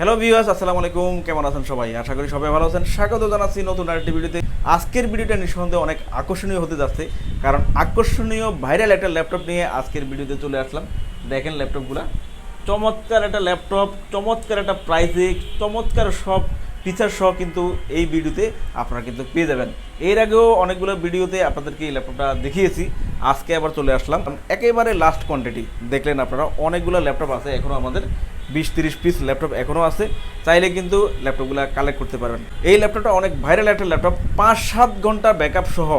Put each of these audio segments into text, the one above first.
Hello viewers আসসালামু আলাইকুম। কেমন আছেন সবাই? আশা করি সবাই ভালো আছেন। স্বাগত জানাচ্ছি নতুন আরেকটি ভিডিওতে। আজকের ভিডিওটা নিঃসন্দেহে অনেক আকর্ষণীয় হতে যাচ্ছে। কারণ আকর্ষণীয় ভাইরাল একটা ল্যাপটপ নিয়ে আজকের ভিডিওতে চলে আসলাম। দেখেন ল্যাপটপগুলো। চমৎকার একটা ল্যাপটপ, চমৎকার একটা প্রাইজিক চমৎকার সব ফিচার সহ কিন্তু এই ভিডিওতে আপনারা কিন্তু পেয়ে যাবেন। এর আগেও অনেকগুলো ভিডিওতে আপনাদেরকে এই ল্যাপটপটা দেখিয়েছি। আজকে আবার চলে আসলাম। একেবারে লাস্ট কোয়ান্টিটি দেখলেন আপনারা, অনেকগুলো ল্যাপটপ আছে এখনও আমাদের বিশ তিরিশ পিস ল্যাপটপ এখনও আছে। চাইলে কিন্তু ল্যাপটপগুলো কালেক্ট করতে পারবেন। এই ল্যাপটপটা অনেক ভাইরাল একটা ল্যাপটপ। পাঁচ সাত ঘণ্টা ব্যাকআপ সহ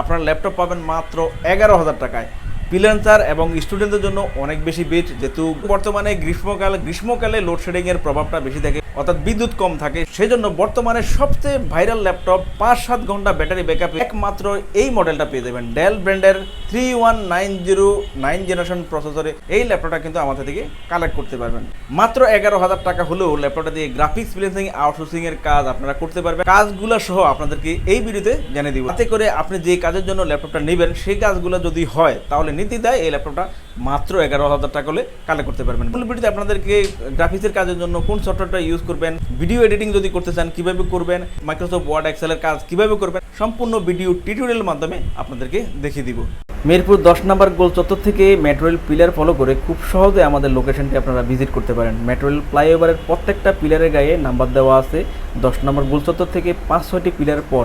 আপনার ল্যাপটপ পাবেন মাত্র এগারো হাজার টাকায়। ফ্রিল্যান্সার এবং স্টুডেন্টদের জন্য অনেক বেশি বেট যেহেতু বর্তমানে গ্রীষ্মকাল, গ্রীষ্মকালে লোডশেডিংয়ের প্রভাবটা বেশি থাকে। অর্থাৎ বিদ্যুৎ কম থাকে, সেজন্য বর্তমানে সবচেয়ে ভাইরাল ল্যাপটপ পাঁচ সাত ঘণ্টা ব্যাটারি ব্যাকআপ একমাত্র এই মডেলটা পেয়ে যাবেন। ডেল ব্র্যান্ডের three one nine zero nine generation প্রসেসরে এই ল্যাপটপটা কিন্তু আমাদের থেকে কালেক্ট করতে পারবেন। মাত্র এগারো হাজার টাকা হলেও ল্যাপটপটা দিয়ে গ্রাফিক্স আউটসোর্সিং এর কাজ আপনারা করতে পারবেন। কাজগুলো সহ আপনাদেরকে এই ভিডিওতে জানিয়ে দিব। তাতে করে আপনি যে কাজের জন্য ল্যাপটপটা নেবেন, সেই কাজগুলো যদি হয়, তাহলে নীতি দেয় এই ল্যাপটপটা মাত্র এগারো হাজার টাকা হলে কালেক্ট করতে পারবেন। ভিডিওতে আপনাদেরকে গ্রাফিক্সের কাজের জন্য কোন সফটওয়্যারটা ইউজ করবেন? ভিডিও এডিটিং যদি করতে চান, কীভাবে করবেন? মাইক্রোসফট ওয়ার্ড এক্সেলের কাজ কীভাবে করবেন? সম্পূর্ণ ভিডিও টিউটোরিয়ালের মাধ্যমে আপনাদেরকে দেখিয়ে দিব। মিরপুর দশ নম্বর গোল চত্বর থেকে মেট্রো রেল পিলার ফলো করে খুব সহজে আমাদের লোকেশনটি আপনারা ভিজিট করতে পারেন। মেট্রো রেল ফ্লাইওভারের প্রত্যেকটা পিলারের গায়ে নাম্বার দেওয়া আছে। দশ নম্বর গোল চত্বর থেকে পাঁচ ছয়টি পিলার পর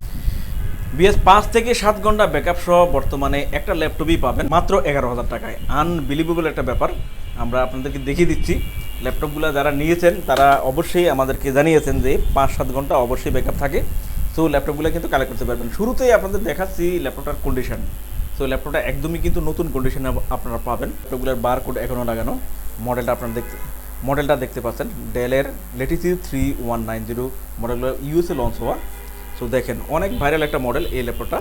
বিএস পাঁচ থেকে সাত ঘণ্টা ব্যাকআপ সহ বর্তমানে একটা ল্যাপটপই পাবেন মাত্র এগারো হাজার টাকায়। আনবিলিভেবল একটা ব্যাপার। আমরা আপনাদেরকে দেখিয়ে দিচ্ছি। ল্যাপটপগুলো যারা নিয়েছেন, তারা অবশ্যই আমাদেরকে জানিয়েছেন যে পাঁচ সাত ঘণ্টা অবশ্যই ব্যাকআপ থাকে। সো ল্যাপটপগুলো কিন্তু কালেক্ট করতে পারবেন। শুরুতেই আপনাদের দেখাচ্ছি ল্যাপটপটার কন্ডিশন সো ল্যাপটপটা একদমই কিন্তু নতুন কন্ডিশনে আপনারা পাবেন। ল্যাপটপগুলোর বার কোড এখনও লাগানো। মডেলটা আপনারা দেখতে মডেলটা দেখতে পাচ্ছেন। ডেলের লেটিসি থ্রি ওয়ান নাইন জিরো মডেলগুলো ইউএসএ লঞ্চ হওয়া। সো দেখেন, অনেক ভাইরাল একটা মডেল এই ল্যাপটপটা।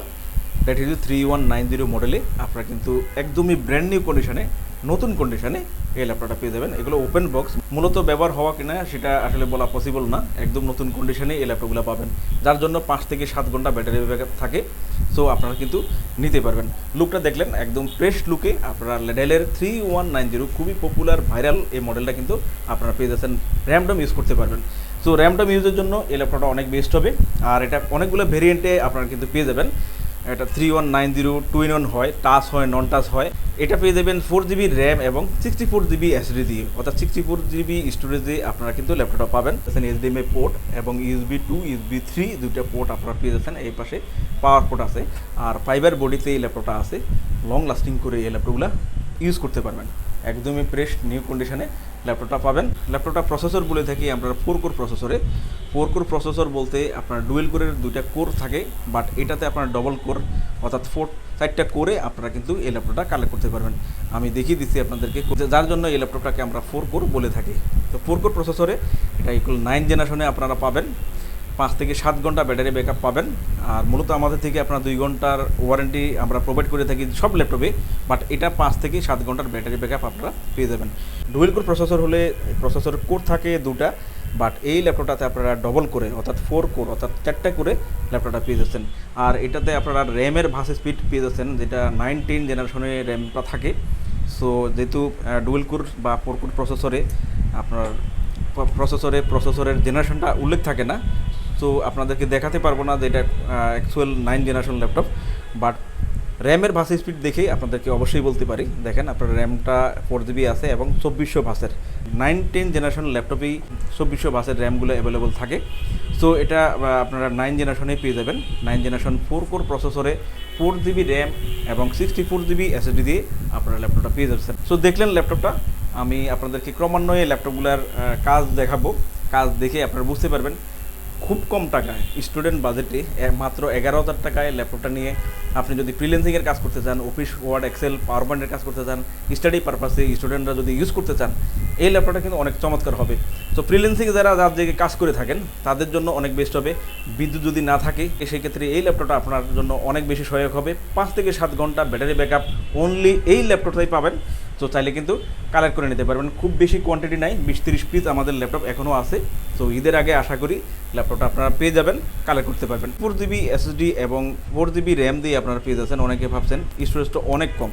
That is three one nine zero মডেলে আপনারা কিন্তু একদমই ব্র্যান্ড নিউ কন্ডিশনে নতুন কন্ডিশনে এই ল্যাপটপটা পেয়ে যাবেন। এগুলো ওপেন বক্স মূলত ব্যবহার হওয়া কিনা সেটা আসলে বলা পসিবল না। একদম নতুন কন্ডিশনে এই ল্যাপটপগুলো পাবেন। যার জন্য পাঁচ থেকে সাত ঘণ্টা ব্যাটারি ব্যাকআপ থাকে সো আপনারা কিন্তু নিতে পারবেন। লুকটা দেখলেন, একদম ফ্রেশ লুকে আপনারা ডেলের থ্রি ওয়ান নাইন জিরো খুবই পপুলার ভাইরাল এই মডেলটা কিন্তু আপনারা পেয়ে যাচ্ছেন। র্যামডম ইউজ করতে পারবেন। সো র্যামডম ইউজের জন্য এই ল্যাপটপটা অনেক বেস্ট হবে। আর এটা অনেকগুলো ভেরিয়েন্টে আপনারা কিন্তু পেয়ে যাবেন। এটা three one nine zero two in one হয় টাচ হয় নন টাচ হয়। এটা পেয়ে যাবেন ফোর জিবি র্যাম এবং সিক্সটি ফোর জিবি এসডি দিয়ে। অর্থাৎ সিক্সটি ফোর জিবি স্টোরেজ দিয়ে আপনারা কিন্তু ল্যাপটপটা পাবেন। এইচডিএমআই পোর্ট এবং ইউএসবি টু ইউএসবি থ্রি দুইটা পোর্ট আপনারা পেয়ে যাচ্ছেন। এই পাশে পাওয়ার পোর্ট আছে। আর ফাইবার বডিতে এই ল্যাপটপটা আছে। লং লাস্টিং করে এই ল্যাপটপগুলো ইউজ করতে পারবেন। একদমই ফ্রেশ নিউ কন্ডিশনে ল্যাপটপটা পাবেন। ল্যাপটপটা প্রসেসর বলে থাকি আপনার ফোর কোর প্রসেসরে ফোর কোর প্রসেসর বলতে আপনার ডুয়েল কোরের দুইটা কোর থাকে বাট এটাতে আপনার ডবল কোর অর্থাৎ ফোর চারটা কোরে আপনারা কিন্তু এই ল্যাপটপটা কালেক্ট করতে পারবেন। আমি দেখিয়ে দিচ্ছি আপনাদেরকে যার জন্য এই ল্যাপটপটাকে আমরা ফোর কোর বলে থাকি। তো ফোর কোর প্রসেসরে এটা ইকুয়াল নাইন জেনারেশনে আপনারা পাবেন। পাঁচ থেকে সাত ঘণ্টা ব্যাটারি ব্যাকআপ পাবেন। আর মূলত আমাদের থেকে আপনার দুই ঘণ্টার ওয়ারেন্টি আমরা প্রোভাইড করে থাকি সব ল্যাপটপে বাট এটা পাঁচ থেকে সাত ঘণ্টার ব্যাটারি ব্যাকআপ আপনারা পেয়ে যাবেন। ডুয়েল কোর প্রসেসর হলে প্রসেসর কোর থাকে দুটা বাট এই ল্যাপটপটাতে আপনারা ডবল করে, অর্থাৎ ফোর কোর অর্থাৎ চারটা করে ল্যাপটপটা পেয়ে যাচ্ছেন। আর এটাতে আপনারা র্যামের ভাস স্পিড পেয়ে যাচ্ছেন, যেটা নাইনটিন জেনারেশনে র্যামটা থাকে। সো যেহেতু ডুয়েল কোর বা ফোর কোর প্রসেসরে আপনার প্রসেসরে প্রসেসরের জেনারেশনটা উল্লেখ থাকে না সো আপনাদেরকে দেখাতে পারব না যে এটা actual nine generation laptop but র্যামের ভাস স্পিড দেখেই আপনাদেরকে অবশ্যই বলতে পারি। দেখেন, আপনার র্যামটা ফোর জিবি আছে এবং চব্বিশশো ভাসের। নাইন টেন জেনারেশন ল্যাপটপেই চব্বিশশো ভাসের র্যামগুলো অ্যাভেলেবল থাকে। সো এটা আপনারা নাইন জেনারেশনে পেয়ে যাবেন। নাইন জেনারেশন ফোর কোর প্রসেসরে ফোর জিবি র্যাম এবং সিক্সটি ফোর জিবি এসএসডি দিয়ে আপনারা ল্যাপটপটা পেয়ে যাচ্ছেন। সো দেখলেন ল্যাপটপটা আমি আপনাদেরকে ক্রমান্বয়ে ল্যাপটপগুলোর কাজ দেখাবো। কাজ দেখে আপনারা বুঝতে পারবেন খুব কম টাকায় স্টুডেন্ট বাজেটে মাত্র এগারো হাজার টাকায় ল্যাপটপটা নিয়ে আপনি যদি ফ্রিল্যান্সিংয়ের কাজ করতে চান অফিস ওয়ার্ড এক্সেল পাওয়ার পয়েন্টের কাজ করতে চান স্টাডি পারপাসে স্টুডেন্টরা যদি ইউজ করতে চান, এই ল্যাপটপটা কিন্তু অনেক চমৎকার হবে। তো ফ্রিল্যান্সিং যারা যার জায়গায় কাজ করে থাকেন, তাদের জন্য অনেক বেস্ট হবে। বিদ্যুৎ যদি না থাকে সেই ক্ষেত্রে এই ল্যাপটপটা আপনার জন্য অনেক বেশি সহায়ক হবে। পাঁচ থেকে সাত ঘণ্টা ব্যাটারি ব্যাকআপ অনলি এই ল্যাপটপটাই পাবেন। তো চাইলে কিন্তু কালেক্ট করে নিতে পারবেন। খুব বেশি কোয়ান্টিটি নাই, বিশ তিরিশ পিস আমাদের ল্যাপটপ এখনও আছে। তো ঈদের আগে আশা করি ল্যাপটপটা আপনারা পেয়ে যাবেন কালেক্ট করতে পারবেন। ফোর জিবি এসএসডি এবং ফোর জিবি র্যাম দিয়ে আপনারা পেয়ে যাচ্ছেন। অনেকে ভাবছেন স্টোরেজটা অনেক কম।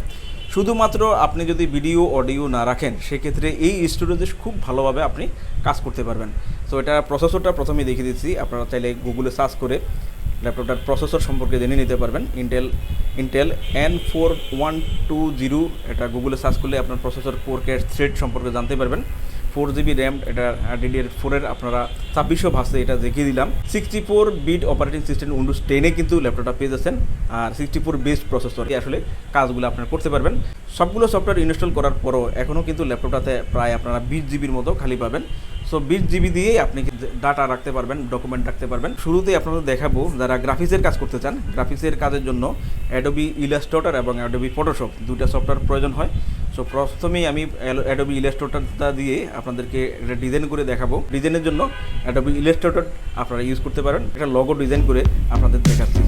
শুধুমাত্র আপনি যদি ভিডিও অডিও না রাখেন, সেক্ষেত্রে এই স্টোরেজে খুব ভালোভাবে আপনি কাজ করতে পারবেন। সো এটা প্রসেসরটা প্রথমে দেখিয়ে দিচ্ছি। আপনারা চাইলে গুগলে সার্চ করে ল্যাপটপটার প্রসেসর সম্পর্কে জেনে নিতে পারবেন। Intel Intel N four one two zero এটা গুগলে সার্চ করলে আপনার প্রসেসর ফোর কে থ্রেড সম্পর্কে জানতে পারবেন। ফোর জিবি র্যাম এটা ডিডিআর ফোরের আপনারা ছাব্বিশশো ভাষে এটা দেখিয়ে দিলাম। Sixty four bit operating system Windows টেনে কিন্তু ল্যাপটপটা পেয়ে যাচ্ছেন। আর সিক্সটি ফোর বেস্ট প্রসেসর আসলে কাজগুলো আপনারা করতে পারবেন। সবগুলো সফটওয়্যার ইনস্টল করার পরও এখনও কিন্তু ল্যাপটপটাতে প্রায় আপনারা বিশ জিবির মতো খালি পাবেন। সো বিশ জিবি দিয়েই আপনি ডাটা রাখতে পারবেন ডকুমেন্ট রাখতে পারবেন। শুরুতেই আপনাদের দেখাবো যারা গ্রাফিক্সের কাজ করতে চান গ্রাফিক্সের কাজের জন্য অ্যাডোবি ইলাস্ট্রেটর এবং অ্যাডোবি ফটোশপ দুইটা সফটওয়্যার প্রয়োজন হয়। সো প্রথমেই আমি অ্যাডোবি ইলাস্ট্রেটরটা দিয়ে আপনাদেরকে এটা ডিজাইন করে দেখাবো। ডিজাইনের জন্য অ্যাডোবি ইলাস্ট্রেটর আপনারা ইউজ করতে পারেন। এটা লগো ডিজাইন করে আপনাদের দেখাচ্ছি।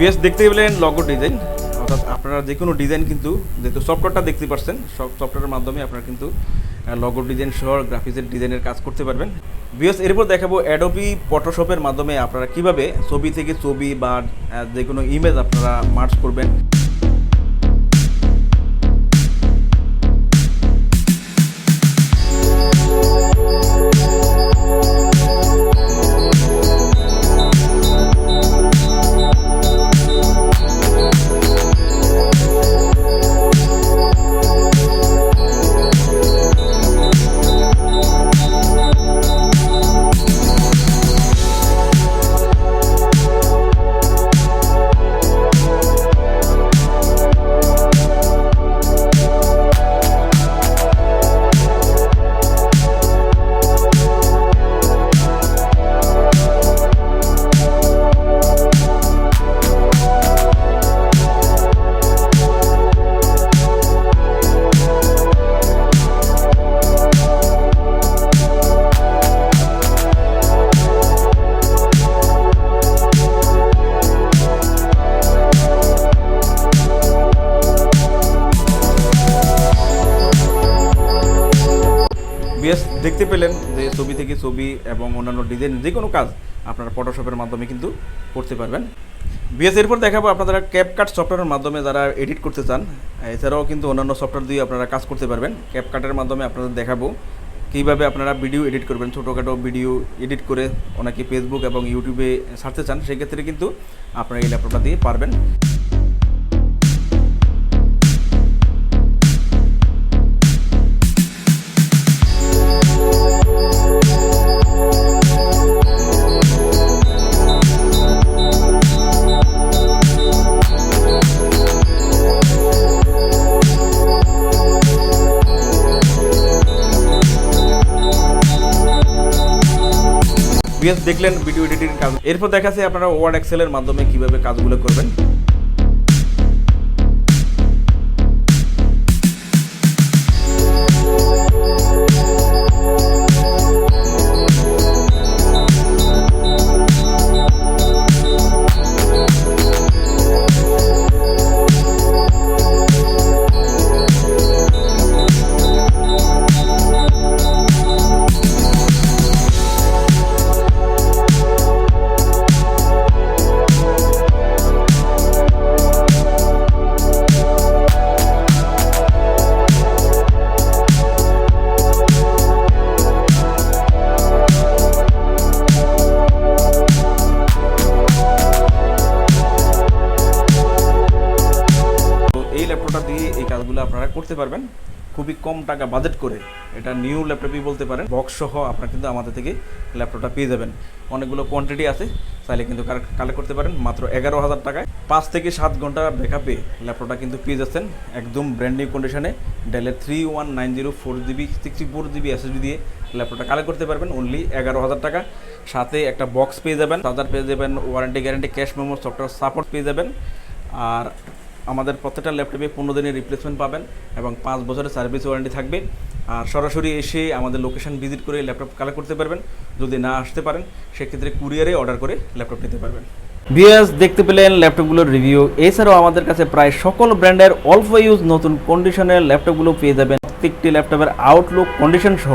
বিএস দেখতে গেলেন লগো ডিজাইন অর্থাৎ আপনারা যে কোনো ডিজাইন কিন্তু, যেহেতু সফটওয়্যারটা দেখতে পাচ্ছেন সব সফটওয়্যারের মাধ্যমে আপনারা কিন্তু লগো ডিজাইন সহ গ্রাফিক্সের ডিজাইনের কাজ করতে পারবেন। বিএস এরপর দেখাবো অ্যাডোবি ফটোশপের মাধ্যমে আপনারা কীভাবে ছবি থেকে ছবি বা যে কোনো ইমেজ আপনারা মার্চ করবেন। দেখতে পেলেন যে ছবি থেকে ছবি এবং অন্যান্য ডিজাইন যে কোনো কাজ আপনারা ফটোশপের মাধ্যমে কিন্তু করতে পারবেন। বিএস এরপর দেখাবো আপনারা ক্যাপকাট সফটওয়্যারের মাধ্যমে যারা এডিট করতে চান, এছাড়াও কিন্তু অন্যান্য সফটওয়্যার দিয়ে আপনারা কাজ করতে পারবেন। ক্যাপকাটের মাধ্যমে আপনাদের দেখাবো কীভাবে আপনারা ভিডিও এডিট করবেন। ছোটোখাটো ভিডিও এডিট করে অনেকে ফেসবুক এবং ইউটিউবে ছাড়তে চান, সেক্ষেত্রে কিন্তু আপনারা এই ল্যাপটপটা দিয়ে পারবেন। বিএস দেখলেন ভিডিও এডিটিং কাজ। এরপর দেখাচ্ছে আপনারা ওয়ার্ড এক্সেলের মাধ্যমে কীভাবে কাজগুলো করবেন। টাকা বাজেট করে এটা নিউ ল্যাপটপই বলতে পারেন বক্স সহ আপনারা কিন্তু আমাদের থেকে ল্যাপটপটা পেয়ে যাবেন। অনেকগুলো কোয়ান্টিটি আছে, চাইলে কিন্তু কালেক্ট করতে পারেন, মাত্র এগারো হাজার টাকায়। পাঁচ থেকে সাত ঘণ্টা ব্যাকআপে ল্যাপটপটা কিন্তু পেয়ে যাচ্ছেন, একদম ব্র্যান্ড নিউ কন্ডিশনে ডেলের three one nine zero four GB sixty four GB SSD দিয়ে ল্যাপটপটা কালেক্ট করতে পারবেন অনলি এগারো হাজার টাকা। সাথে একটা বক্স পেয়ে যাবেন চার্জার পেয়ে যাবেন warranty guarantee cash memo software support পেয়ে যাবেন। আর আমাদের প্রত্যেকটা ল্যাপটপে পনেরো দিনের রিপ্লেসমেন্ট পাবেন এবং পাঁচ বছরের সার্ভিস ওয়ারেন্টি থাকবে। আর সরাসরি এসে আমাদের লোকেশন ভিজিট করে ল্যাপটপ কালেক্ট করতে পারবেন। যদি না আসতে পারেন, সেক্ষেত্রে কুরিয়ারে অর্ডার করে ল্যাপটপ নিতে পারবেন। বিএস দেখতে পেলেন ল্যাপটপগুলোর রিভিউ এছাড়াও আমাদের কাছে প্রায় সকল ব্র্যান্ডের অল্প ইউজ নতুন কন্ডিশনের ল্যাপটপগুলো পেয়ে যাবেন। প্রত্যেকটি ল্যাপটপের আউটলুক কন্ডিশন সহ।